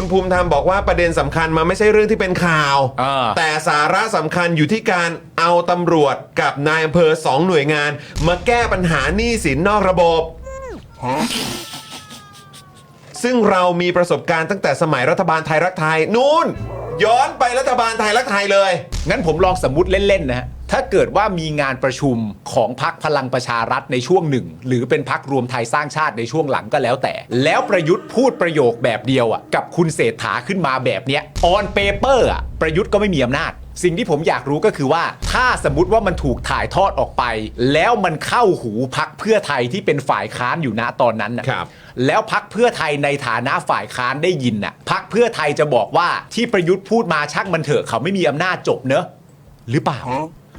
คุณภูมิธรรมบอกว่าประเด็นสำคัญมันไม่ใช่เรื่องที่เป็นข่าว เออ แต่สาระสำคัญอยู่ที่การเอาตำรวจกับนายอำเภอสองหน่วยงาน มาแก้ปัญหาหนี้สินนอกระบบ ซึ่งเรามีประสบการณ์ตั้งแต่สมัยรัฐบาลไทยรักไทยนู่น ย้อนไปรัฐบาลไทยรักไทยเลย งั้นผมลองสมมติเล่นๆนะฮะถ้าเกิดว่ามีงานประชุมของพักพลังประชารัฐในช่วงหนึ่ง หรือเป็นพักรวมไทยสร้างชาติในช่วงหลังก็แล้วแต่ แล้วประยุทธ์พูดประโยคแบบเดียวอะกับคุณเศรษฐาขึ้นมาแบบเนี้ยออนเปเปอร์อะประยุทธ์ก็ไม่มีอำนาจ สิ่งที่ผมอยากรู้ก็คือว่า ถ้าสมมติว่ามันถูกถ่ายทอดออกไป แล้วมันเข้าหูพักเพื่อไทยที่เป็นฝ่ายค้านอยู่ณตอนนั้นน่ะครับ แล้วพักเพื่อไทยในฐานะฝ่ายค้านได้ยินน่ะพักเพื่อไทยจะบอกว่าที่ประยุทธ์พูดมาช่างมันเถอะเขาไม่มีอำนาจจบเนอะหรือเปล่า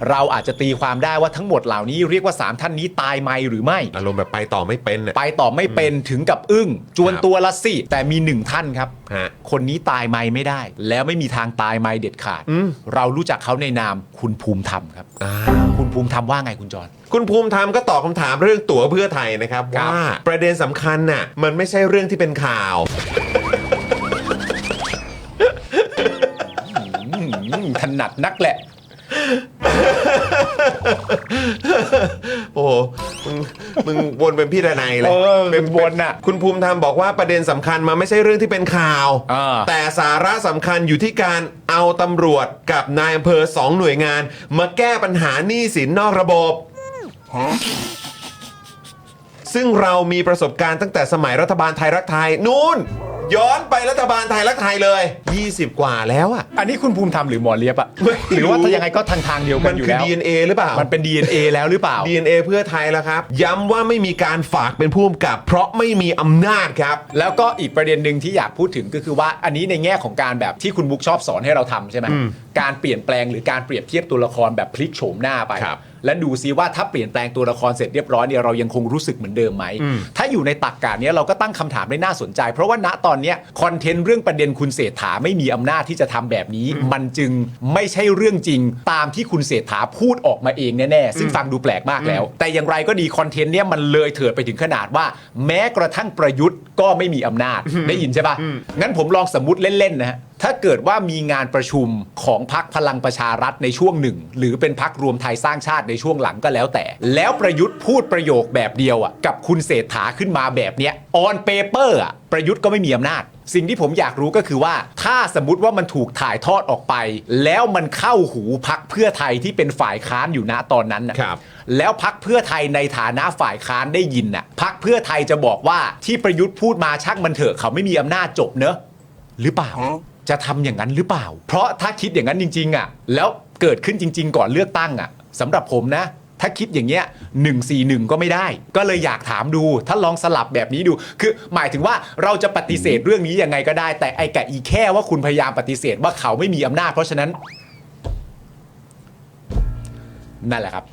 เราอาจจะตีความได้ว่าทั้งหมดเหล่านี้เรียกว่า 3 ท่านนี้ตายไหมหรือไม่ อารมณ์แบบไปต่อไม่เป็นน่ะ ไปต่อไม่เป็นถึงกับอึ้ง จวนตัวละสิ แต่มีหนึ่งท่านครับ ฮะคนนี้ตายไหมไม่ได้ แล้วไม่มีทางตายไหมเด็ดขาด อืม เรารู้จักเขาในนามคุณภูมิธรรมครับ อ้าว คุณภูมิธรรมว่าไงคุณจร คุณภูมิธรรมก็ตอบคำถามเรื่องตั๋วเพื่อไทยนะครับครับ ว่าประเด็นสำคัญน่ะมันไม่ใช่เรื่องที่เป็นข่าวอืมถนัดนักแหละ โอ้โหมึงมึงวนเป็นพี่ดนัยเลยเออเป็นวนน่ะคุณภูมิธรรมบอกว่าประเด็นสำคัญมันไม่ใช่เรื่องที่เป็นข่าวเออแต่สาระสำคัญอยู่ที่การเอาตำรวจกับนายอำเภอสองหน่วยงาน มาแก้ปัญหาหนี้สินนอกระบบ ซึ่งเรามีประสบการณ์ตั้งแต่สมัยรัฐบาลไทยรักไทยนู่น ย้อนไปรัฐบาลไทยรักไทยเลย 20 กว่าแล้วอะอันนี้คุณภูมิธรรมหรือหมอเลียบอะไม่รู้ หรือว่าถ้ายังไงก็ทางทางๆเดียวกัมันนอยู่คือ แล้ว DNA หรือเปล่า มันเป็น DNA แล้วหรือเปล่า DNA เพื่อไทยแล้วครับ ย้ำว่าไม่มีการฝากเป็นผู้กำกับ เพราะไม่มีอำนาจครับ แล้วก็อีกประเด็นหนึ่งที่อยากพูดถึงก็คือว่าอันนี้ในแง่ของการแบบที่คุณบุ๊กชอบสอนให้เราทำใช่ไหมการเปลี่ยนแปลงหรือการเปรียบเทียบตัวละครแบบพลิกโฉมหน้าไป ครับ และดูซิว่าถ้าเปลี่ยนแปลงตัวละครเสร็จเรียบร้อยเนี่ยเรายังคงรู้สึกเหมือนเดิมไหม ถ้าอยู่ในตักกาเนี้ยเราก็ตั้งคำถามได้น่าสนใจ เพราะว่าณตอนเนี้ยคอนเทนต์เรื่องประเด็นคุณเศรษฐาไม่มีอำนาจที่จะทำแบบนี้ มันจึงไม่ใช่เรื่องจริงตามที่คุณเศรษฐาพูดออกมาเองแน่ๆซึ่งฟังดูแปลกมากแล้ว แต่อย่างไรก็ดีคอนเทนต์เนี้ยมันเลยเถิดไปถึงขนาดว่า แม้กระทั่งประยุทธ์ก็ไม่มีอำนาจได้ยินใช่ปะงั้นผมลองสมมติเล่นๆนะฮะ ถ้าเกิดว่ามีงานประชุมของพักพลังประชารัฐในช่วงหนึ่ง หรือเป็นพักรวมไทยสร้างชาติในช่วงหลังก็แล้วแต่ แล้วประยุทธ์พูดประโยคแบบเดียวอะกับคุณเศรษฐาขึ้นมาแบบเนี้ยออนเปเปอร์อะประยุทธ์ก็ไม่มีอำนาจ สิ่งที่ผมอยากรู้ก็คือว่า ถ้าสมมติว่ามันถูกถ่ายทอดออกไป แล้วมันเข้าหูพักเพื่อไทยที่เป็นฝ่ายค้านอยู่ณตอนนั้นน่ะครับ แล้วพักเพื่อไทยในฐานะฝ่ายค้านได้ยินน่ะพักเพื่อไทยจะบอกว่าที่ประยุทธ์พูดมาช่างมันเถอะเขาไม่มีอำนาจจบเนอะหรือเปล่า จะทำอย่างนั้นหรือเปล่า เพราะถ้าคิดอย่างนั้นจริง ๆอะแล้วเกิดขึ้นจริง ๆ ก่อนเลือกตั้งอะสำหรับผมนะ ถ้าคิดอย่างเงี้ย1 4 1ก็ไม่ได้ ก็เลยอยากถามดู ถ้าลองสลับแบบนี้ดู คือหมายถึงว่าเราจะปฏิเสธเรื่องนี้ยังไงก็ได้ แต่ไอ้แกับอีแค่ว่าคุณพยายามปฏิเสธว่าเขาไม่มีอำนาจ เพราะฉะนั้น นั่นแหละครับ